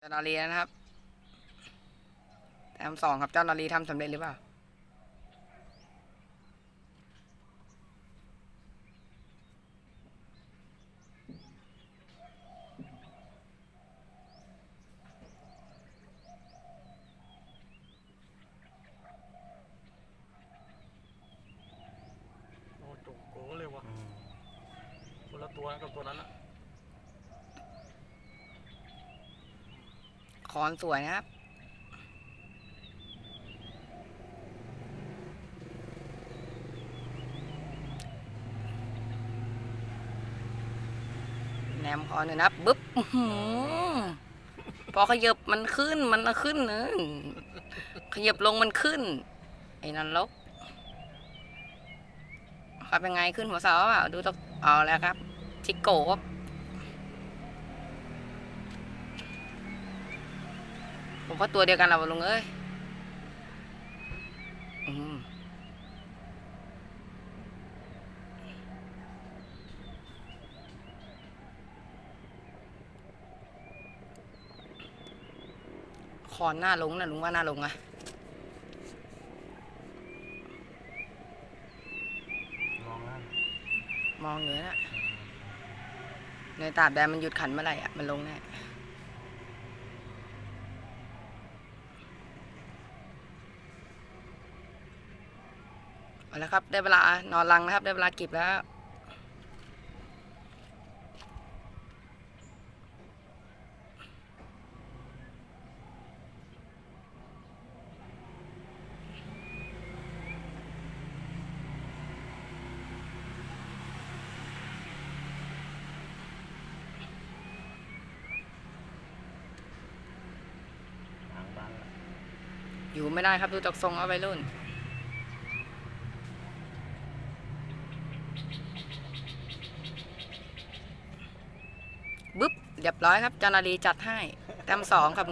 เจ้านาลีนะครับแต้มสองครับเจ้านาลีทำสำเร็จหรือเปล่าโอ้จุกโกเลยวะคนละตัวกับตัวนั้นอะ คอนสวยนะครับ แหนมคอนเลยนะครับบึ๊บพอขยับมันขึ้นมันขึ้นเนอะขยับลงมันขึ้น ไอ้นั่นลกครับเป็นไงขึ้นหัวเสาอะดูต้อเอาแล้วครับทิกโกครับ ผมว่าตัวเดียวกันเราลุงเอ้ยอืมคอนหน้าลงนะลุงว่าหน้าลงอะมองนะมองอยู่นะในตราบใดมันหยุดขันเมื่อไหร่อะ มันลงแน่ เอาละครับ ได้เวลานอนรังนะครับ ได้เวลาเก็บแล้วอยู่ไม่ได้ครับ ดูจากทรงเอาไปรุ่น บึ๊บเรียบร้อยครับจานาลีจัดให้แต้มสองครับ